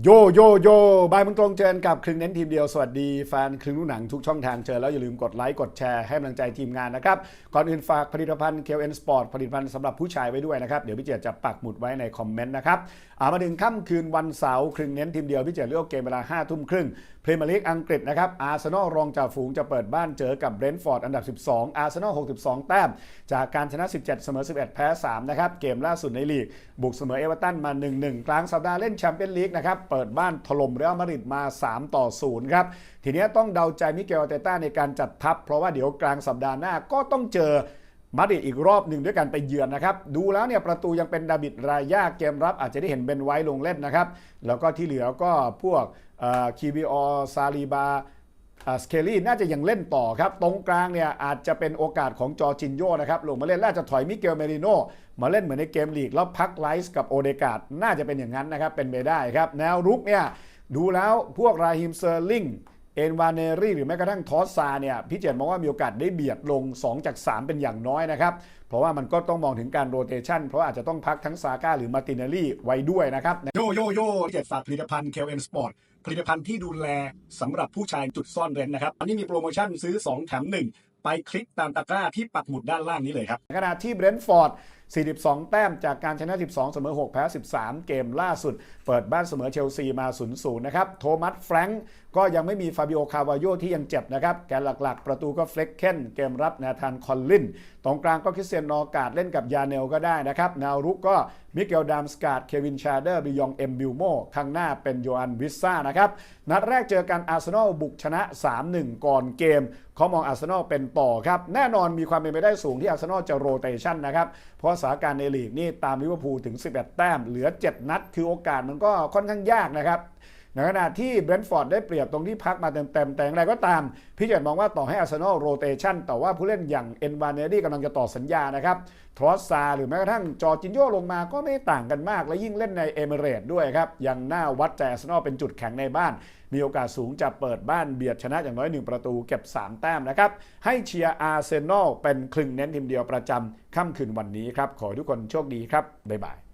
โยโยโยบายมึงตรงเจอกับครึ่งเน้นทีมเดียว สวัสดีแฟนครึ่งลูกหนังทุกช่องทางเจอแล้วอย่าลืมกดไลค์กดแชร์ให้กำลังใจทีมงานนะครับ ก่อนอื่นฝากผลิตภัณฑ์ KN Sport ผลิตภัณฑ์สำหรับผู้ชายไว้ด้วยนะครับ เดี๋ยวพี่เจดจะปักหมุดไว้ในคอมเมนต์นะครับามาถึงค่ำคืนวันเสาร์ครึ่งเน้นทีมเดียว พี่เจดเลือกเกมเวลา5ทุ่มครึ่งพรีเมียร์ลีกอังกฤษนะครับอาร์เซนอลรองจ่าฝูงจะเปิดบ้านเจอกับเบรนท์ฟอร์ดอันดับ 12 อาร์เซนอล 62 แต้ม จากการชนะ 17 เสมอ 11 แพ้ 3 นะครับ เกมล่าสุดในลีก บุกเสมอเอเวอร์ตันมา 1-1 กลางสัปดาห์เล่นแชมเปี้ยนลีกนะครับเปิดบ้านถล่มเรอัลมาดริดมา 3 ต่อ 0 ครับ ทีนี้ต้องเดาใจมิเกลอาเตต้าในการจัดทัพ เพราะว่าเดี๋ยวกลางสัปดาห์หน้าก็ต้องเจอมาดริดอีกรอบหนึ่งด้วยกันไปเยือนนะครับ ดูแล้วเนี่ยประตูยังเป็นดาบิดรายาเกมรับอาจจะได้เห็นเบนไว้ลงเล่นนะครับ แล้วก็ที่เหลือก็พวกคีบีอซาลีบา สเคลลี่น่าจะยังเล่นต่อครับ ตรงกลางเนี่ยอาจจะเป็นโอกาสของจอจินโยนะครับลงมาเล่นแล้วจะถอยมิเกลเมริโนมาเล่นเหมือนในเกมลีก แล้วพักไลส์กับโอเดกาดน่าจะเป็นอย่างนั้นนะครับเป็นไปได้ครับ แนวรุกเนี่ยดูแล้วพวกราฮิมเซอร์ลิง เอ็นวานเนรี่หรือแม้กระทั่งทอสซาเนี่ยพี่เจตมองว่ามีโอกาสได้เบียดลง 2 จาก 3 เป็นอย่างน้อยนะครับ เพราะว่ามันก็ต้องมองถึงการโรเตชันเพราะว่าอาจจะต้องพักทั้งซาก้าหรือมาร์ตินเนลลี่ไว้ด้วยนะครับ โยโยโย่พี่เจตฝากผลิตภัณฑ์ KLN Sport ผลิตภัณฑ์ที่ดูแลสำหรับผู้ชายจุดซ่อนเร้นนะครับอันนี้มีโปรโมชั่นซื้อ 2 แถม 1 ไปคลิกตามตะกร้าที่ปักหมุดด้านล่างนี้เลยครับขณะที่เบรนท์ฟอร์ด 42 แต้มจากการชนะ 12 เสมอ 6 แพ้ 13 เกมล่าสุด เปิดบ้านเสมอเชลซีมา 0-0 นะครับ โทมัสแฟรงก์ก็ยังไม่มีฟาบิโอคาวาโยที่ยังเจ็บนะครับ แกนหลักๆ ประตูก็เฟล็กเคนเกมรับนาธานคอลลิน ตรงกลางก็คริสเตียนนอการ์ดเล่นกับยาเนลก็ได้นะครับแนวรุกก็มิเกลดามสกาดเควินชาเดอร์บิยองเอ็มบิลโมข้างหน้าเป็นโยอันวิสซ่านะครับ นัดแรกเจอกันอาร์เซนอลบุกชนะ 3-1 ก่อนเกมเขามองอาร์เซนอลเป็นต่อครับแน่นอนมีความเป็นไปได้สูงที่อาร์เซนอลจะโรเตชันนะครับเพราะสถานการณ์ในลีกนี่ตามลิเวอร์พูลถึง 11 แต้ม เหลือ 7 นัด คือโอกาสมันก็ค่อนข้างยากนะครับ ในขณะที่เบรนท์ฟอร์ดได้เปรียบตรงที่พักมาเต็มๆแต่อย่างไรก็ตาม พี่เจตมองว่าต่อให้อาร์เซนอลโรเตชันแต่ว่าผู้เล่นอย่างเอ็นวานเนรี่กำลังจะต่อสัญญานะครับทรอสซาหรือแม้กระทั่งจอจินโยลงมาก็ไม่ต่างกันมาก และยิ่งเล่นในเอเมเรตด้วยครับ ยังน่าวัดใจอาร์เซนอลเป็นจุดแข็งในบ้าน มีโอกาสสูงจะเปิดบ้านเบียดชนะอย่างน้อย 1 ประตูเก็บ 3 แต้มนะครับ ให้เชียร์อาร์เซนอลเป็นคลึงเน้นทีมเดียวประจำค่ำคืนวันนี้ครับ ขอให้ทุกคนโชคดีครับบ๊ายบาย